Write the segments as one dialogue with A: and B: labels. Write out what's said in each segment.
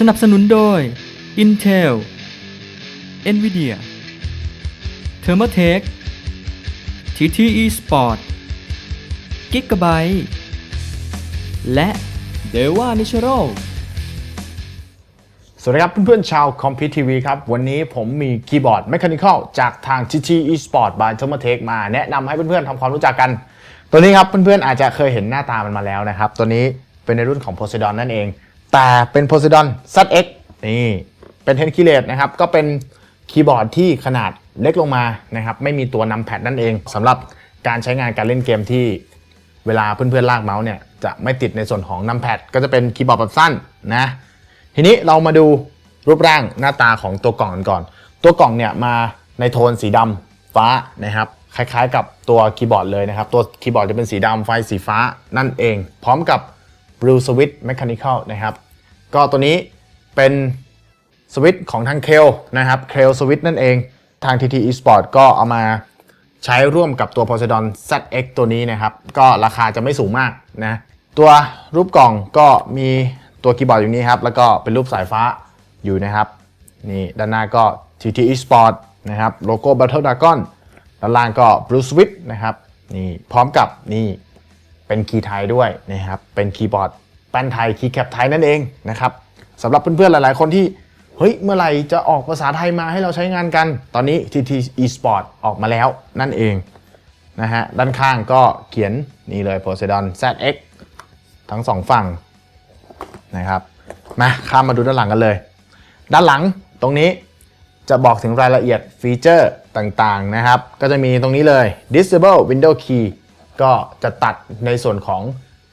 A: สนับสนุนโดย Intel Nvidia Thermaltake TTE Sport Gigabyte และ Deva Natural
B: สวัสดีครับเพื่อนๆชาวคอมพิวทีวีครับ วันนี้ผมมีคีย์บอร์ด Mechanical จากทาง TT Esport by t h e r m a t e c h มาแนะนำให้เพื่อนๆทำความรู้จักกัน ตัวนี้ครับเพื่อนๆอาจจะเคยเห็นหน้าตามันมาแล้วนะครับ ตัวนี้เป็นในรุ่นของ Poseidon นั่นเอง แต่เป็น Poseidon ZX นี่เป็น10 k i l o นะครับก็เป็นคีย์บอร์ดที่ขนาดเล็กลงมานะครับไม่มีตัวนำแพดนั่นเองสำหรับการใช้งานการเล่นเกมที่เวลาเพื่อนๆลากเมาส์เนี่ยจะไม่ติดในส่วนของนัมแพดก็จะเป็นคีย์บอร์ดแบบสั้นนะทีนี้เรามาดูรูปร่างหน้าตาของตัวกล่องกันก่อน ตัวกล่องเนี่ยมาในโทนสีดำฟ้านะครับคล้ายๆ กับตัวคีย์บอร์ดเลยนะครับ ตัวคีย์บอร์ดจะเป็นสีดำไฟสีฟ้านั่นเอง พร้อมกับ Blue Switch Mechanical นะครับ ก็ตัวนี้เป็นสวิตช์ของทางเคลนะครับเคลสวิตช์นั่นเองทาง TT Esport ก็เอามาใช้ร่วมกับตัว Poseidon ZX ตัวนี้นะครับ ก็ราคาจะไม่สูงมากนะตัวรูปกล่องก็มีตัวคีย์บอร์ดอยู่นี้ครับ แล้วก็เป็นรูปสายฟ้าอยู่นะครับนี่ด้านหน้าก็ TT Esport นะครับโลโก้ Battle Dragon ด้านล่างก็ Blue Switch นะครับนี่พร้อมกับนี่เป็นคีย์ไทยด้วยนะครับเป็นคีย์บอร์ด ป้นไทยคีย์แคปไทยนั่นเองนะครับสำหรับเพื่อนๆหลายๆ คนที่เฮ้ยเมื่อไหร่จะออกภาษาไทยมาให้เราใช้งานกัน ตอนนี้ TT Esport ออกมาแล้วนั่นเองนะฮะด้านข้างก็เขียนนี่เลย Poseidon ZX ทั้งสองฝั่งนะครับมาข้ามมาดูด้านหลังกันเลย ด้านหลังตรงนี้จะบอกถึงรายละเอียดฟีเจอร์ต่างๆนะครับ ก็จะมีตรงนี้เลย disable window key ก็จะตัดในส่วนของ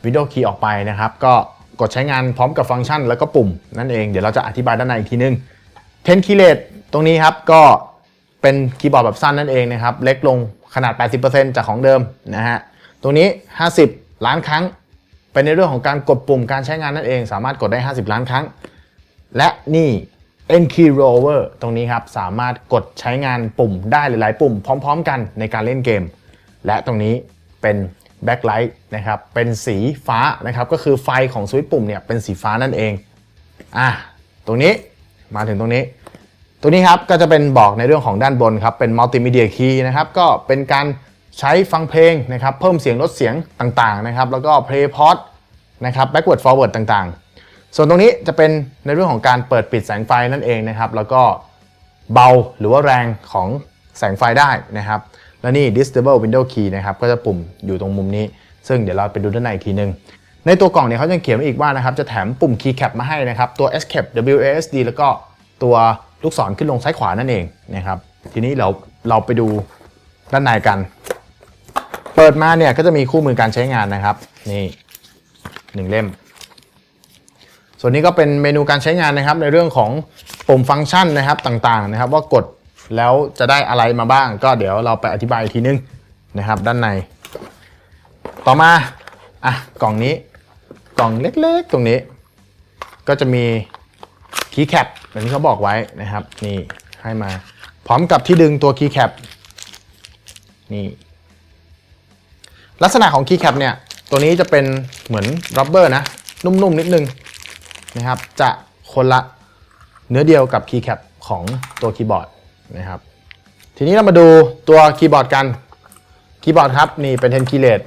B: window key ออกไปนะครับ ก็กดใช้งานพร้อมกับฟังก์ชันแล้วก็ปุ่มนั่นเอง เดี๋ยวเราจะอธิบายด้านในอีกทีนึง10คีย์เลตตรงนี้ครับก็เป็นคีย์บอร์ดแบบสั้นนั่นเองนะครับ เล็กลงขนาด 80%จากของเดิมนะฮะตรงนี้ 50 ล้านครั้ง เป็นในเรื่องของการกดปุ่มการใช้งานนั่นเอง สามารถกดได้ 50 ล้านครั้ง และนี่ N key rover ตรงนี้ครับ สามารถกดใช้งานปุ่มได้หลาย ๆ ปุ่มพร้อม ๆ กันในการเล่นเกม และตรงนี้เป็น backlight นะครับเป็นสีฟ้านะครับก็คือไฟของสวิตช์ปุ่มเนี่ยเป็นสีฟ้านั่นเองอะตรงนี้มาถึงตรงนี้ตรงนี้ครับก็จะเป็นบอกในเรื่องของด้านบนครับเป็นมัลติมีเดียคีย์นะครับก็เป็นการใช้ฟังเพลงนะครับเพิ่มเสียงลดเสียงต่างๆนะครับแล้วก็ play pause นะครับ backward forward ต่างๆ ส่วนตรงนี้จะเป็นในเรื่องของการเปิดปิดแสงไฟนั่นเองนะครับแล้วก็เบาหรือว่าแรงของแสงไฟได้นะครับ และนี่ disable window key นะครับก็จะปุ่มอยู่ตรงมุมนี้ ซึ่งเดี๋ยวเราไปดูด้านในอีกทีนึง ในตัวกล่องเนี่ยเขายังเขียนไว้อีกว่านะครับจะแถมปุ่ม keycap มาให้นะครับตัว escape WASD แล้วก็ตัวลูกศรขึ้นลงซ้ายขวานั่นเองนะครับทีนี้เราเราไปดูด้านในกัน เปิดมาเนี่ยก็จะมีคู่มือการใช้งานนะครับนี่หนึ่งเล่ม ส่วนนี้ก็เป็นเมนูการใช้งานนะครับในเรื่องของปุ่มฟังก์ชันนะครับต่างๆนะครับว่ากด แล้วจะได้อะไรมาบ้าง ก็เดี๋ยวเราไปอธิบายอีกทีนึงนะครับ ด้านใน ต่อมาอะกล่องนี้กล่องเล็กๆ ตรงนี้ ก็จะมีคีย์แคปเหมือนที่เขาบอกไว้นะครับ นี่ให้มา พร้อมกับที่ดึงตัวคีย์แคปนี่ลักษณะของคีย์แคปเนี่ย ตัวนี้จะเป็นเหมือนรับเบอร์นะ นุ่มๆนิดนึงนะครับ จะคนละเนื้อเดียวกับคีย์แคปของตัวคีย์บอร์ด นะครับ ทีนี้เรามาดูตัวคีย์บอร์ดกัน คีย์บอร์ดครับนี่เป็น10คีย์เลต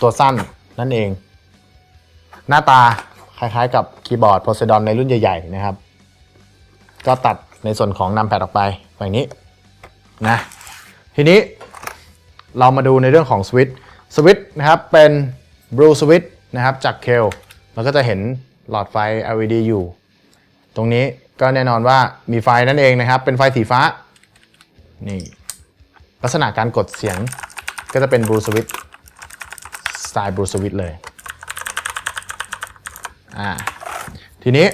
B: ตัวสั้นนั่นเอง หน้าตาคล้ายๆ กับคีย์บอร์ด Poseidon ในรุ่นใหญ่ ๆ นะครับ ก็ตัดในส่วนของนำแพดออกไปแบบนี้นะทีนี้เรามาดูในเรื่องของสวิตช์สวิตช์นะครับเป็น Blue Switch นะครับจากเคลเราก็จะเห็นหลอดไฟ LED อยู่ ตรงนี้ก็แน่นอนว่ามีไฟนั่นเองนะครับ เป็นไฟสีฟ้า นี่ ลักษณะการกดเสียงก็จะเป็น Blue Switch สไตล์ Blue Switch เลยอ่าทีนี้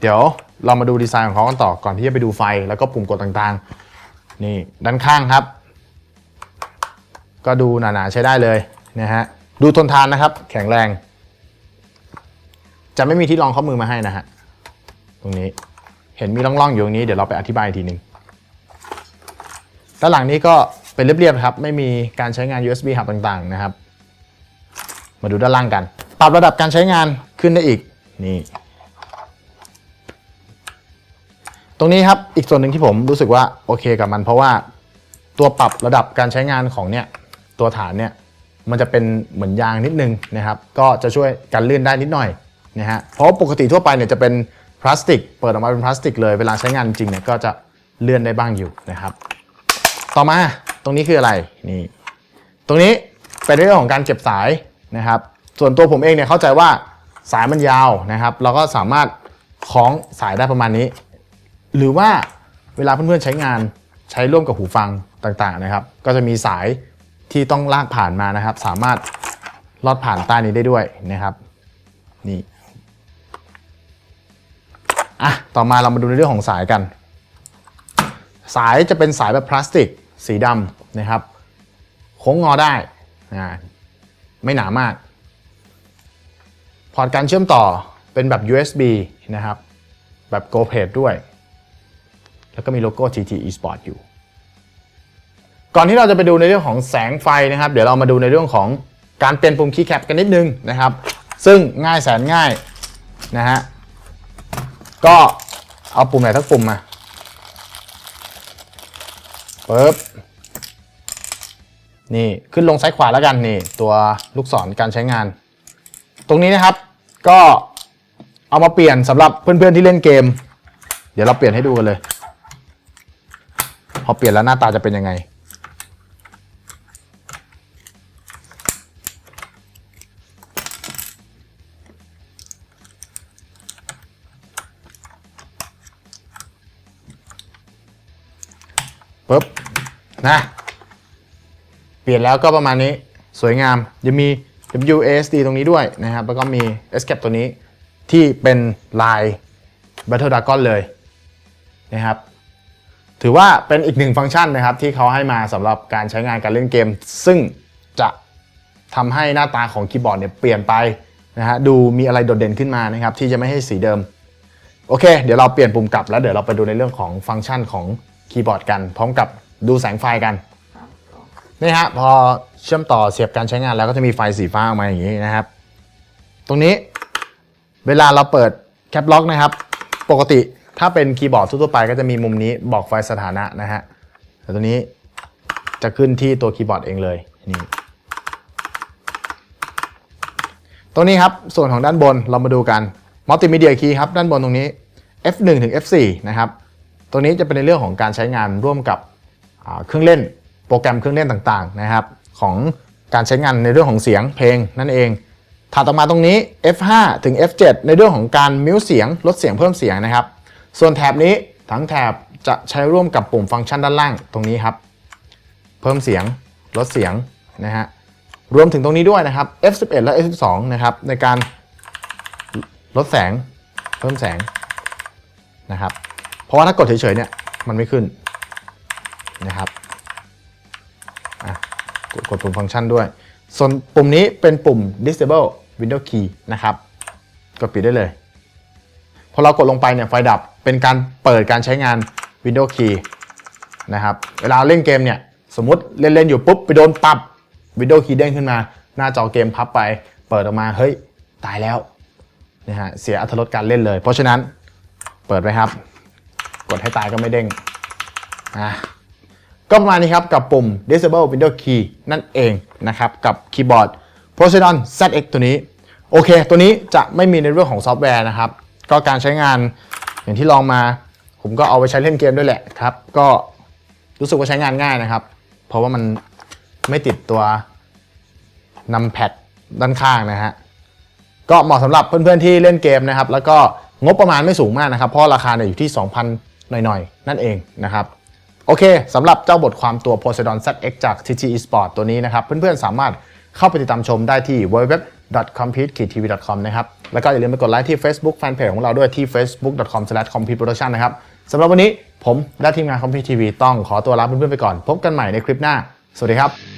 B: เดี๋ยวเรามาดูดีไซน์ของเขากันต่อก่อนที่จะไปดูไฟแล้วก็ปุ่มกดต่างๆ นี่ด้านข้างครับ ก็ดูหนาๆใช้ได้เลยนะฮะดูทนทานนะครับ แข็งแรง จะไม่มีที่รองข้อมือมาให้นะฮะตรงนี้เห็นมีร่องๆอยู่ตรงนี้เดี๋ยวเราไปอธิบายทีหนึ่ง ด้านหลังนี้ก็เป็นเรียบๆครับ ไม่มีการใช้งาน USB hub ต่างๆนะครับ มาดูด้านล่างกัน ปรับระดับการใช้งานขึ้นได้อีกนี่ตรงนี้ครับอีกส่วนหนึ่งที่ผมรู้สึกว่าโอเคกับมัน เพราะว่าตัวปรับระดับการใช้งานของเนี่ยตัวฐานเนี่ยมันจะเป็นเหมือนยางนิดนึงนะครับ ก็จะช่วยกันลื่นได้นิดหน่อยนะฮะเพราะปกติทั่วไปเนี่ยจะเป็นพลาสติก เปิดออกมาเป็นพลาสติกเลยเวลาใช้งานจริงเนี่ยก็จะเลื่อนได้บ้างอยู่นะครับ ต่อมาตรงนี้คืออะไรนี่ตรงนี้เป็นเรื่องของการเก็บสายนะครับ ส่วนตัวผมเองเนี่ยเข้าใจว่าสายมันยาวนะครับ เราก็สามารถคล้องสายได้ประมาณนี้ หรือว่าเวลาเพื่อนๆใช้งานใช้ร่วมกับหูฟังต่างๆนะครับ ก็จะมีสายที่ต้องลากผ่านมานะครับ สามารถลอดผ่านใต้นี้ได้ด้วยนะครับนี่อะต่อมาเรามาดูในเรื่องของสายกัน สายจะเป็นสายแบบพลาสติกสีดำนะครับ โค้งงอได้อ่าไม่หนามาก พอร์ตการเชื่อมต่อเป็นแบบ USB นะครับ แบบ Go p a d ด้วย แล้วก็มีโลโก้ TT Esport อยู่ ก่อนที่เราจะไปดูในเรื่องของแสงไฟนะครับ เดี๋ยวเรามาดูในเรื่องของการเปลี่ยนปุ่มคีย์แคปกันนิดนึงนะครับ ซึ่งง่ายแสนง่ายนะฮะ ก็เอาปุ่มไหนทักปุ่มมา ปึ๊บนี่ขึ้นลงซ้ายขวาแล้วกันนี่ตัวลูกศรการใช้งาน ตรงนี้นะครับก็เอามาเปลี่ยนสำหรับเพื่อนๆที่เล่นเกม เดี๋ยวเราเปลี่ยนให้ดูกันเลย พอเปลี่ยนแล้วหน้าตาจะเป็นยังไง นะ เปลี่ยนแล้วก็ประมาณนี้สวยงามยังมี WASD ตรงนี้ด้วยนะครับ แล้วก็มี Escape ตัวนี้ที่เป็นลาย Battle Dragon เลยนะครับ ถือว่าเป็นอีกหนึ่งฟังก์ชันนะครับ ที่เขาให้มาสำหรับการใช้งานการเล่นเกม ซึ่งจะทำให้หน้าตาของคีย์บอร์ดเนี่ยเปลี่ยนไปนะฮะดูมีอะไรโดดเด่นขึ้นมานะครับ ที่จะไม่ให้สีเดิม โอเค เดี๋ยวเราเปลี่ยนปุ่มกลับแล้วเดี๋ยวเราไปดูในเรื่องของฟังก์ชันของคีย์บอร์ดกันพร้อมกับ ดูแสงไฟกันนี่ฮะพอเชื่อมต่อเสียบการใช้งานแล้วก็จะมีไฟสีฟ้าออกมาอย่างนี้นะครับ ตรงนี้เวลาเราเปิดแคปล็อกนะครับ ปกติถ้าเป็นคีย์บอร์ดทั่วไปก็จะมีมุมนี้บอกไฟสถานะนะฮะแต่ตัวนี้จะขึ้นที่ตัวคีย์บอร์ดเองเลยนี่ตรงนี้ครับส่วนของด้านบนเรามาดูกันมัลติมีเดียคีย์ครับด้านบนตรงนี้ F1 ถึง F4 นะครับตรงนี้จะเป็นในเรื่องของการใช้งานร่วมกับ เครื่องเล่นโปรแกรมเครื่องเล่นต่างๆนะครับของการใช้งานในเรื่องของเสียงเพลงนั่นเองถัดออกมาตรงนี้ F5 ถึง F7 ในเรื่องของการมิวเสียงลดเสียงเพิ่มเสียงนะครับ ส่วนแถบนี้ทั้งแถบจะใช้ร่วมกับปุ่มฟังก์ชันด้านล่างตรงนี้ครับ เพิ่มเสียงลดเสียงนะฮะรวมถึงตรงนี้ด้วยนะครับ F11 และ F12 นะครับในการลดแสงเพิ่มแสงนะครับ เพราะว่าถ้ากดเฉยๆเนี่ยมันไม่ขึ้น นะครับกดกดปุ่มฟังก์ชันด้วย ส่วนปุ่มนี้เป็นปุ่ม disable window key นะครับกดปิดได้เลย พอเรากดลงไปเนี่ยไฟดับ เป็นการเปิดการใช้งาน window key นะครับ เวลาเล่นเกมเนี่ย สมมติเล่น ๆ อยู่ปุ๊บ ไปโดนปับ window key เด้งขึ้นมา หน้าจอเกมพับไป เปิดออกมา เฮ้ย ตายแล้วนะฮะ เสียอรรถรสการเล่นเลย เพราะฉะนั้น เปิดไว้ครับ กดให้ตายก็ไม่เด้ง อะ ก็ประมาณนี้ครับกับปุ่ม disable window key นั่นเองนะครับกับคีย์บอร์ด Poseidon ZX ตัวนี้ โอเค ตัวนี้จะไม่มีในเรื่องของซอฟต์แวร์นะครับ ก็การใช้งานอย่างที่ลองมา ผมก็เอาไปใช้เล่นเกมด้วยแหละครับ ก็รู้สึกว่าใช้งานง่ายนะครับ เพราะว่ามันไม่ติดตัวนำแพดด้านข้างนะฮะก็เหมาะสำหรับเพื่อนๆที่เล่นเกมนะครับ แล้วก็งบประมาณไม่สูงมากนะครับ เพราะราคาเนี่ยอยู่ที่ 2,000 หน่อยๆ นั่นเองนะครับ โอเคสำหรับเจ้าบทความตัว Poseidon ZX จาก TT Esport ตัวนี้นะครับ เพื่อนๆ สามารถเข้าไปติดตามชมได้ที่ www.compete-tv.com นะครับ แล้วก็อย่าลืมไปกดไลค์ที่ Facebook Fanpage ของเราด้วยที่ facebook.com/competeproduction นะครับสำหรับวันนี้ผมและทีมงาน Compete TV ต้องขอตัวลาเพื่อนๆไปก่อน พบกันใหม่ในคลิปหน้า สวัสดีครับ